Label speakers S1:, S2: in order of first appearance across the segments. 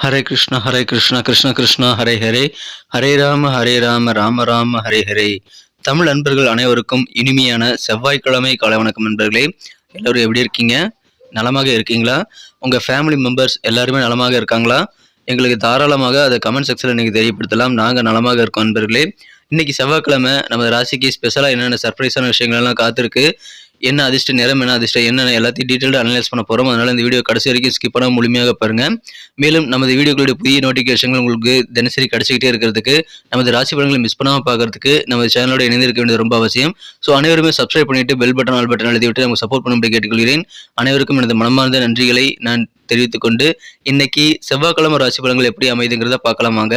S1: ஹரே கிருஷ்ணா ஹரே கிருஷ்ணா கிருஷ்ண கிருஷ்ணா ஹரே ஹரே. ஹரே ராம ஹரே ராம ராம ராம ஹரே ஹரே. தமிழ் அன்பர்கள் அனைவருக்கும் இனிமையான செவ்வாய்க்கிழமை காலை வணக்கம் நண்பர்களே. எல்லோரும் எப்படி இருக்கீங்க? நலமாக இருக்கீங்களா? உங்கள் ஃபேமிலி மெம்பர்ஸ் எல்லாருமே நலமாக இருக்காங்களா? எங்களுக்கு தாராளமாக அதை கமெண்ட் செக்ஷனில் நீங்கள் தெரியப்படுத்தலாம். நாங்கள் நலமாக இருக்கோம் நண்பர்களே. இன்னைக்கு செவ்வாய்க்கிழமை நம்ம ராசிக்கு ஸ்பெஷலாக என்னென்ன சர்ப்ரைஸான விஷயங்கள்லாம் காத்திருக்கு. என்ன அதிர்ஷ்ட நேரம் என்ன அதிர்ஷ்டம் என்ன எல்லாத்தையும் டீட்டெயில்டாக அனலைஸ் பண்ண போகிறோம் அதனால் இந்த வீடியோ கடைசி வரைக்கும் ஸ்கிப் பண்ண முழுமையாக பாருங்கள் மேலும் நமது வீடியோக்களுடைய புதிய நோட்டிஃபிகேஷன்கள் உங்களுக்கு தினசரி கிடச்சிக்கிட்டே இருக்கிறதுக்கு நமது ராசி பலன்களை மிஸ் பண்ணாமல் பார்க்கறதுக்கு நமது சேனலோட இணைந்திருக்க வேண்டியது ரொம்ப அவசியம். ஸோ அனைவருமே சப்ஸ்கிரைப் பண்ணிவிட்டு பெல் பட்டன் ஆல் பட்டன் எழுதி விட்டு நமக்கு சப்போர்ட் பண்ணும்படி கேட்டுக்கொள்கிறேன். அனைவருக்கும் எனது மனமார்ந்த நன்றிகளை நான் தெரிவித்துக்கொண்டு இன்றைக்கி இன்னைக்கு செவ்வாய்க்கிழமை ராசி பலன்கள் எப்படி அமைதுங்கிறத பார்க்கலாமாங்க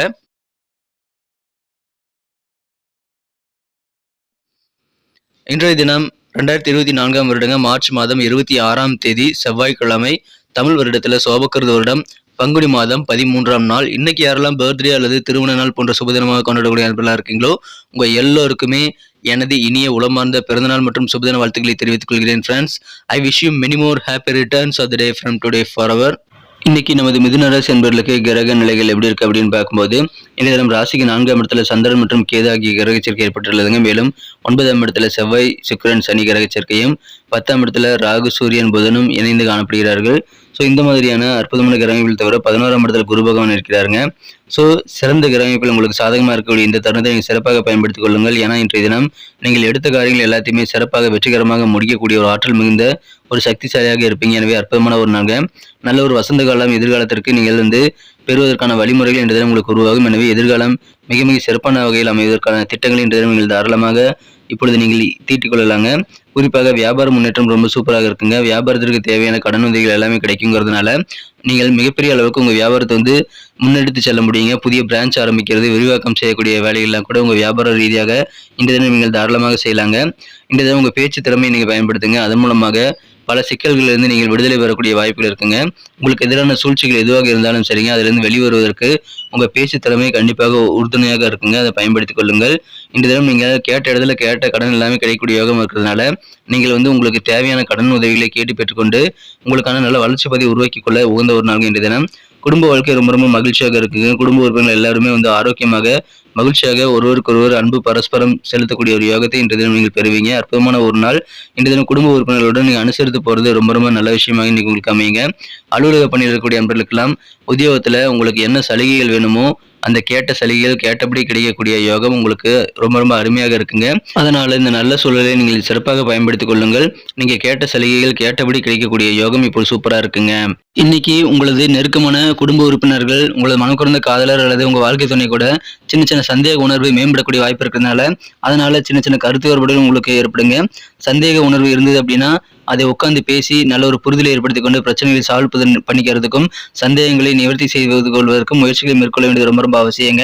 S1: இன்றைய தினம் ரெண்டாயிரத்தி இருபத்தி நான்காம் வருடங்க மார்ச் மாதம் இருபத்தி ஆறாம் தேதி செவ்வாய்க்கிழமை தமிழ் வருடத்தில் சோபக்கிருத வருடம். பங்குனி மாதம் பதிமூன்றாம் நாள். இன்னைக்கு யாரெல்லாம் பர்த்டே அல்லது திருமண நாள் போன்ற சுபதினமாக கொண்டாடக்கூடிய நண்பர்களாக இருக்கீங்களோ உங்கள் எல்லோருக்குமே எனது இனிய உளமார்ந்த பிறந்தநாள் மற்றும் சுபதின வாழ்த்துக்களை தெரிவித்துக் கொள்கிறேன் friends I wish you many more happy returns of the day from today for our இன்னைக்கு நமது மிதுனராசி என்பவர்களுக்கு கிரக நிலைகள் எப்படி இருக்கு அப்படின்னு பார்க்கும்போது இந்த தினம் ராசிக்கு நான்காம் இடத்துல சந்திரன் மற்றும் கேது ஆகிய கிரக சேர்க்கை ஏற்பட்டுள்ளதுங்க. மேலும் ஒன்பதாம் இடத்துல செவ்வாய் சுக்கிரன் சனி கிரக சேர்க்கையும் பத்தாம் இடத்துல ராகு சூரியன் புதனும் இணைந்து காணப்படுகிறார்கள். ஸோ இந்த மாதிரியான அற்புதமான கிரகமைப்பில் தவிர பதினோராம் இடத்துல குரு பகவான் இருக்கிறாருங்க. ஸோ சிறந்த கிரகமைப்பில் உங்களுக்கு சாதகமாக இருக்கக்கூடிய இந்த தருணத்தை நீங்கள் சிறப்பாக பயன்படுத்திக் கொள்ளுங்கள். ஏன்னா இன்றைய தினம் நீங்கள் எடுத்த காரியங்கள் எல்லாத்தையுமே சிறப்பாக வெற்றிகரமாக முடிக்கக்கூடிய ஒரு ஆற்றல் மிகுந்த ஒரு சக்திசாலியாக இருப்பீங்க. எனவே அற்புதமான ஒரு நாங்கள் நல்ல ஒரு வசந்த காலம் எதிர்காலத்திற்கு நீங்கள் வந்து பெறுவதற்கான வழிமுறைகள் என்ற தினம் உங்களுக்கு உருவாகும். எனவே எதிர்காலம் மிக மிக சிறப்பான வகையில் அமைவதற்கான திட்டங்களை இன்று தினம் நீங்கள் தாராளமாக இப்பொழுது நீங்கள் தீட்டிக் கொள்ளலாங்க. குறிப்பாக வியாபார முன்னேற்றம் ரொம்ப சூப்பராக இருக்குங்க. வியாபாரத்திற்கு தேவையான கடன் உதவிகள் எல்லாமே கிடைக்குங்கிறதுனால நீங்கள் மிகப்பெரிய அளவுக்கு உங்கள் வியாபாரத்தை வந்து முன்னெடுத்து செல்ல முடியுங்க. புதிய பிரான்ச் ஆரம்பிக்கிறது விரிவாக்கம் செய்யக்கூடிய வேலைகள்லாம் கூட உங்கள் வியாபார ரீதியாக இந்த தினம் நீங்கள் தாராளமாக செய்யலாங்க. இந்த தினம் உங்கள் பேச்சு திறமையை நீங்கள் பயன்படுத்துங்க. அதன் மூலமாக பல சிக்கல்களிலிருந்து நீங்கள் விடுதலை பெறக்கூடிய வாய்ப்புகள் இருக்குங்க. உங்களுக்கு எதிரான சூழ்ச்சிகள் எதுவாக இருந்தாலும் சரிங்க. அதிலிருந்து வெளிவருவதற்கு உங்கள் பேச்சு திறமை கண்டிப்பாக உறுதுணையாக இருக்குங்க. அதை பயன்படுத்திக் கொள்ளுங்கள். இந்த தினம் நீங்கள் கேட்ட இடத்துல கேட்ட கடன் எல்லாமே கிடைக்கக்கூடிய யோகம் இருக்கிறதுனால நீங்கள் வந்து உங்களுக்கு தேவையான கடன் உதவிகளை கேட்டு பெற்றுக்கொண்டு உங்களுக்கான நல்ல வளர்ச்சி பதிவு உருவாக்கி கொள்ள உகந்த ஒரு நாள் இன்றைய தினம். குடும்ப வாழ்க்கை ரொம்ப ரொம்ப மகிழ்ச்சியாக இருக்குங்க குடும்ப உறுப்பினர்கள் எல்லாருமே வந்து ஆரோக்கியமாக மகிழ்ச்சியாக ஒருவருக்கொருவர் அன்பு பரஸ்பரம் செலுத்தக்கூடிய ஒரு யோகத்தை இன்றைய தினம் நீங்கள் பெறுவீங்க. அற்புதமான ஒரு நாள். இன்றைய தினம் குடும்ப உறுப்பினர்களுடன் நீங்கள் அனுசரித்து போகிறது ரொம்ப ரொம்ப நல்ல விஷயமாக இன்னைக்கு உங்களுக்கு அமையுங்க. அலுவலக பணியில் இருக்கக்கூடிய நண்பர்களுக்கெல்லாம் உத்தியோகத்தில் உங்களுக்கு என்ன சலுகைகள் வேணுமோ அந்த கேட்ட சலுகைகள் கேட்டபடி கிடைக்கக்கூடிய யோகம் உங்களுக்கு ரொம்ப ரொம்ப அருமையாக இருக்குங்க. அதனால இந்த நல்ல சூழலை நீங்கள் சிறப்பாக பயன்படுத்திக் கொள்ளுங்கள். நீங்க கேட்ட சலுகைகள் கேட்டபடி கிடைக்கக்கூடிய யோகம் இப்போ சூப்பரா இருக்குங்க. இன்னைக்கு உங்களது நெருக்கமான குடும்ப உறுப்பினர்கள் உங்களது மனக்குறந்த காதலர் அல்லது உங்க வாழ்க்கை துணை கூட சின்ன சின்ன சந்தேக உணர்வு மேம்படக்கூடிய வாய்ப்பு இருக்கிறதுனால அதனால சின்ன சின்ன கருத்து வேறுபாடுகள் உங்களுக்கு ஏற்படுங்க. சந்தேக உணர்வு இருந்தது அப்படின்னா அதை உட்கார்ந்து பேசி நல்ல ஒரு புரிதலை ஏற்படுத்திக் கொண்டு பிரச்சனைகளை சால்வ் பண்ணிக்கிறதுக்கும் சந்தேகங்களை நிவர்த்தி செய்து கொள்வதற்கும் முயற்சிகளை மேற்கொள்ள வேண்டியது ரொம்ப ரொம்ப அவசியங்க.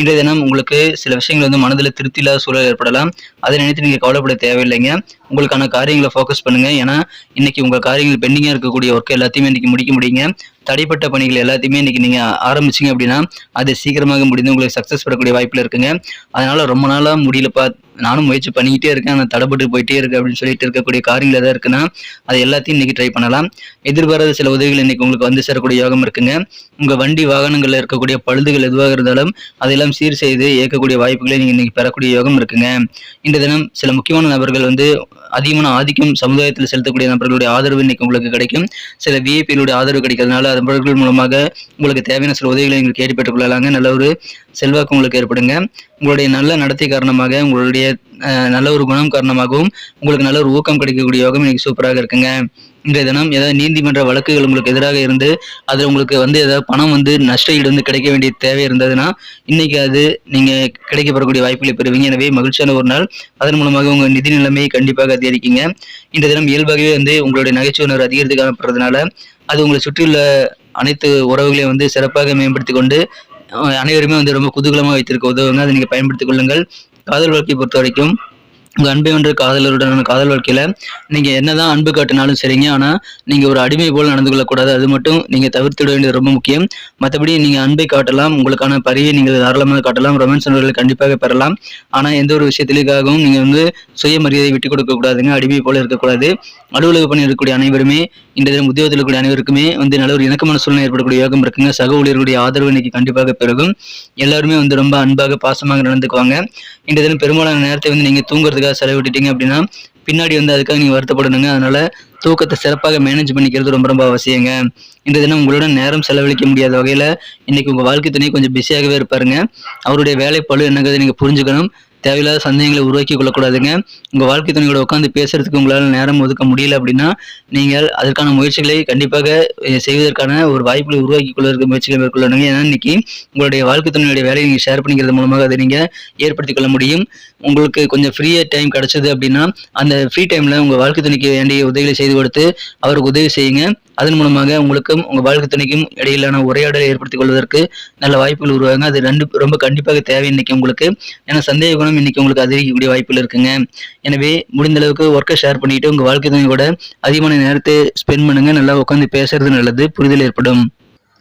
S1: இன்றைய தினம் உங்களுக்கு சில விஷயங்கள் வந்து மனதில் திருப்தி இல்லாத சூழல் ஏற்படலாம். அதை நினைத்து நீங்கள் கவலைப்பட தேவையில்லைங்க. உங்களுக்கான காரியங்களை ஃபோக்கஸ் பண்ணுங்க. ஏன்னா இன்னைக்கு உங்கள் காரியங்கள் பெண்டிங்காக இருக்கக்கூடிய ஒர்க் எல்லாத்தையுமே இன்னைக்கு முடிக்க முடியுங்க. தடைப்பட்ட பணிகள் எல்லாத்தையுமே இன்னைக்கு நீங்க ஆரம்பிச்சிங்க அப்படின்னா அது சீக்கிரமாக முடிந்து உங்களுக்கு சக்சஸ் பெறக்கூடிய வாய்ப்பில் இருக்குங்க. அதனால ரொம்ப நாளாக முடியலப்பா. நானும் முயற்சி பண்ணிக்கிட்டே இருக்கேன். ஆனால் தடைப்பட்டு போயிட்டே இருக்கு அப்படின்னு சொல்லிட்டு இருக்கக்கூடிய காரியங்கள் எதாவது இருக்குன்னா அது எல்லாத்தையும் இன்னைக்கு ட்ரை பண்ணலாம். எதிர்பாராத சில உதவிகள் இன்னைக்கு உங்களுக்கு வந்து சேரக்கூடிய யோகம் இருக்குங்க. உங்க வண்டி வாகனங்களில் இருக்கக்கூடிய பழுதுகள் எதுவாக இருந்தாலும் அதெல்லாம் சீர் செய்து இயக்கக்கூடிய வாய்ப்புகளை நீங்க இன்னைக்கு பெறக்கூடிய யோகம் இருக்குங்க. இந்த தினம் சில முக்கியமான நபர்கள் வந்து அதிகமான ஆதிக்கம் சமுதாயத்தில் செலுத்தக்கூடிய நபர்களுடைய ஆதரவு இன்னைக்கு உங்களுக்கு கிடைக்கும். சில விஐபிகளுடைய ஆதரவு கிடைக்கிறதுனால நபர்கள் மூலமாக உங்களுக்கு தேவையான சில உதவிகளை நீங்கள் கேட்டு பெற்றுக்கொள்ளலாங்க. நல்ல ஒரு செல்வாக்கு உங்களுக்கு ஏற்படுங்க. உங்களுடைய நல்ல நடத்தை காரணமாக உங்களுடைய நல்ல ஒரு குணம் காரணமாகவும் உங்களுக்கு நல்ல ஒரு ஊக்கம் கிடைக்கக்கூடிய யோகம் இன்னைக்கு சூப்பராக இருக்குங்க. இன்றைய தினம் ஏதாவது நீதிமன்ற வழக்குகள் உங்களுக்கு எதிராக இருந்து அதில் உங்களுக்கு வந்து ஏதாவது பணம் வந்து நஷ்ட ஈடு வந்து கிடைக்க வேண்டிய தேவை இருந்ததுன்னா இன்னைக்கு அது நீங்கள் கிடைக்கப்படக்கூடிய வாய்ப்புகளை பெறுவீங்க. எனவே மகிழ்ச்சியான ஒரு நாள். அதன் மூலமாக உங்கள் நிதி நிலைமையை கண்டிப்பாக அதிகரிக்கீங்க. இந்த தினம் இயல்பாகவே வந்து உங்களுடைய நகைச்சுவை உணர்வு அதிகரித்து காணப்படுறதுனால அது உங்களை சுற்றியுள்ள அனைத்து உறவுகளையும் வந்து சிறப்பாக மேம்படுத்தி கொண்டு அனைவருமே வந்து ரொம்ப குதூகலமாக வைத்திருக்க உதவுங்க. அதை நீங்கள் பயன்படுத்திக் கொள்ளுங்கள். காதல் வாழ்க்கையை பொறுத்த வரைக்கும் உங்கள் அன்பை ஒன்று காதலருடனான காதல் வாழ்க்கையில் நீங்கள் என்னதான் அன்பு காட்டினாலும் சரிங்க. ஆனால் நீங்கள் ஒரு அடிமை போல் நடந்து கொள்ளக்கூடாது. அது மட்டும் நீங்கள் தவிர்த்துட வேண்டியது ரொம்ப முக்கியம். மற்றபடி நீங்கள் அன்பை காட்டலாம். உங்களுக்கான பரியை நீங்கள் தாராளமாக காட்டலாம். ரொமான்ஸ் உணர்வுகளை கண்டிப்பாக பெறலாம். ஆனால் எந்த ஒரு விஷயத்திலுக்காகவும் நீங்கள் வந்து சுயமரியாதை விட்டு கொடுக்கக்கூடாதுங்க அடிமை போல் இருக்கக்கூடாது. அலுவலக பணி இருக்கக்கூடிய அனைவருமே இந்த தினம் உத்தியோகத்தில் இருக்கக்கூடிய அனைவருக்குமே வந்து நல்ல ஒரு இணக்கமான சூழ்நிலை ஏற்படக்கூடிய யோகம் இருக்குங்க. சக ஊழியர்களுடைய ஆதரவு இன்னைக்கு கண்டிப்பாக பெருகும். எல்லாருமே வந்து ரொம்ப அன்பாக பாசமாக நடந்துக்குவாங்க. இந்த தினம் பெரும்பாலான நேரத்தை வந்து நீங்கள் தூங்குறதுக்காக செலவிட்டுட்டீங்க அப்படின்னா பின்னாடி வந்து அதுக்காக நீங்கள் வருத்தப்படணுங்க. அதனால தூக்கத்தை சிறப்பாக மேனேஜ் பண்ணிக்கிறது ரொம்ப ரொம்ப அவசியங்க. இந்த தினம் உங்களுடன் நேரம் செலவழிக்க முடியாத வகையில் இன்னைக்கு உங்கள் வாழ்க்கை துணை கொஞ்சம் பிஸியாகவே இருப்பாருங்க. அவருடைய வேலை பழு என்னங்கிறத நீங்கள் புரிஞ்சுக்கணும். தேவையில்லாத சந்தேகங்களை உருவாக்கி கொள்ளக்கூடாதுங்க. உங்கள் வாழ்க்கை துணையோட உட்காந்து பேசுறதுக்கு உங்களால் நேரம் ஒதுக்க முடியல அப்படின்னா நீங்கள் அதற்கான முயற்சிகளை கண்டிப்பாக செய்வதற்கான ஒரு வாய்ப்புகளை உருவாக்கி கொள்வதற்கு முயற்சிகளை மேற்கொள்ளணுங்க. ஏன்னா இன்னைக்கு உங்களுடைய வாழ்க்கை துணையுடைய வேலையை நீங்கள் ஷேர் பண்ணிக்கிறது மூலமாக அதை நீங்கள் ஏற்படுத்திக் கொள்ள முடியும். உங்களுக்கு கொஞ்சம் ஃப்ரீயாக டைம் கிடச்சிது அப்படின்னா அந்த ஃப்ரீ டைமில் உங்கள் வாழ்க்கை துணைக்கு வேண்டிய உதவிகளை செய்து கொடுத்து அவருக்கு உதவி செய்யுங்க. அதன் மூலமாக உங்களுக்கும் உங்கள் வாழ்க்கை துணைக்கும் இடையிலான உரையாடலை ஏற்படுத்திக் கொள்வதற்கு நல்ல வாய்ப்புகள் உருவாங்க அது ரெண்டு ரொம்ப கண்டிப்பாக தேவை இன்னைக்கு உங்களுக்கு. ஏன்னா சந்தேக குணம் இன்னைக்கு உங்களுக்கு அதிகரிக்கக்கூடிய வாய்ப்புகள் இருக்குங்க. எனவே முடிந்த அளவுக்கு ஒர்க்கை ஷேர் பண்ணிட்டு உங்கள் வாழ்க்கை துணை கூட அதிகமான நேரத்தை ஸ்பெண்ட் பண்ணுங்க. நல்லா உட்காந்து பேசுறது நல்லது புரிதல் ஏற்படும்.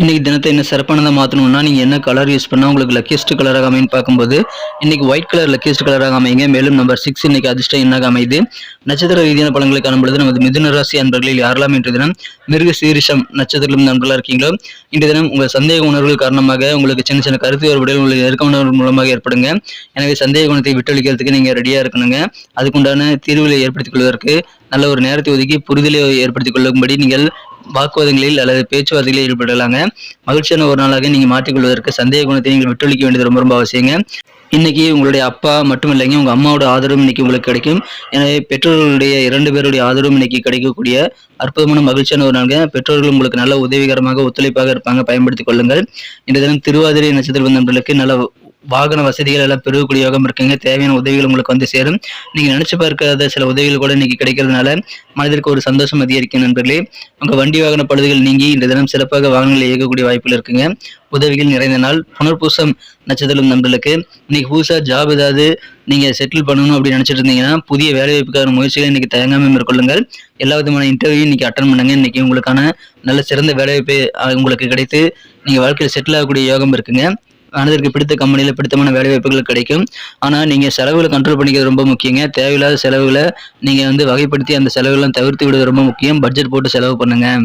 S1: இன்றைக்கி தினத்தை என்ன சிறப்பானதாக மாற்றணும்னா நீங்கள் என்ன கலர் யூஸ் பண்ணால் உங்களுக்கு லக்கியஸ்ட் கலராக அமைன்னு பார்க்கும்போது இன்றைக்கி ஒயிட் கலர் லக்கியஸ்ட் கலராக அமைங்க மேலும் நம்பர் சிக்ஸ் இன்னைக்கு அதிர்ஷ்டம் என்னாக அமைது நட்சத்திர ரீதியான பழங்களை காணும்பொழுது நமது மிதுன ராசி அன்பர்களில் யாரெல்லாம் இன்று தினம் மிருக சீரிஷம் நட்சத்திரம் நண்பர்களாக இருக்கீங்களோ இன்று தினம் உங்கள் சந்தேக உணர்வுகள் காரணமாக உங்களுக்கு சின்ன சின்ன கருத்து வேறுபாடுகள் உங்களுக்கு நெருக்க உணர்வு மூலமாக ஏற்படுங்க. எனவே சந்தேக குணத்தை விட்டொழிக்கிறதுக்கு நீங்கள் ரெடியாக இருக்கணுங்க. அதுக்குண்டான தீர்வுகளை ஏற்படுத்திக் கொள்வதற்கு நல்ல ஒரு நேரத்தை ஒதுக்கி புரிதலை ஏற்படுத்திக் கொள்ளும்படி நீங்கள் வாக்குவாதங்களில் அல்லது பேச்சுவார்த்தைகளில் ஈடுபடலாங்க. மகிழ்ச்சியான ஒரு நாளாக நீங்கள் மாற்றிக்கொள்வதற்கு சந்தேக குணத்தை நீங்கள் விட்டொழிக்க வேண்டியது ரொம்ப ரொம்ப அவசியங்க. இன்னைக்கு உங்களுடைய அப்பா மட்டும் இல்லைங்க உங்கள் அம்மாவோட ஆதரவும் இன்னைக்கு உங்களுக்கு கிடைக்கும். எனவே பெற்றோர்களுடைய இரண்டு பேருடைய ஆதரவும் இன்னைக்கு கிடைக்கக்கூடிய அற்புதமான மகிழ்ச்சியான ஒரு நாளுங்க. பெற்றோர்கள் உங்களுக்கு நல்ல உதவிகரமாக ஒத்துழைப்பாக இருப்பாங்க. பயன்படுத்திக் கொள்ளுங்கள். இந்த தினம் திருவாதிரை நட்சத்திர நண்பர்களுக்கு நல்ல வாகன வசதிகள் எல்லாம் பெருகக்கூடிய யோகம் இருக்குங்க. தேவையான உதவிகள் உங்களுக்கு வந்து சேரும். நீங்க நினைச்சு பார்க்காத சில உதவிகள் கூட இன்னைக்கு கிடைக்கிறதுனால மனதிற்கு ஒரு சந்தோஷம் அதிகரிக்கும் நண்பர்களே. உங்க வண்டி வாகன பழுதுகள் நீங்கி இந்த தினம் சிறப்பாக வாகனங்களை இயக்கக்கூடிய வாய்ப்புகள் இருக்குங்க. உதவிகள் நிறைந்த நாள். புனர்பூசம் நட்சத்திரம் நண்பர்களுக்கு. இன்னைக்கு புதுசாக ஜாப் ஏதாவது நீங்க செட்டில் பண்ணணும் அப்படின்னு நினைச்சிட்டு இருந்தீங்கன்னா புதிய வேலைவாய்ப்புக்கான முயற்சிகளை இன்னைக்கு தயங்காமல் மேற்கொள்ளுங்கள். எல்லா விதமான இன்டர்வியூ இன்னைக்கு அட்டன் பண்ணுங்க. இன்னைக்கு உங்களுக்கான நல்ல சிறந்த வேலைவாய்ப்பு உங்களுக்கு கிடைத்து நீங்க வாழ்க்கையில் செட்டில் ஆகக்கூடிய யோகம் இருக்குங்க. மனதிற்கு பிடித்த கம்பெனியில் பிடித்தமான வேலை வாய்ப்புகள் கிடைக்கும். ஆனால் நீங்கள் செலவுகளை கண்ட்ரோல் பண்ணிக்கிறது ரொம்ப முக்கியங்க. தேவையில்லாத செலவுகளை நீங்கள் வந்து வகைப்படுத்தி அந்த செலவுகளெலாம் தவிர்த்து விடுவது ரொம்ப முக்கியம். பட்ஜெட் போட்டு செலவு பண்ணுங்கள்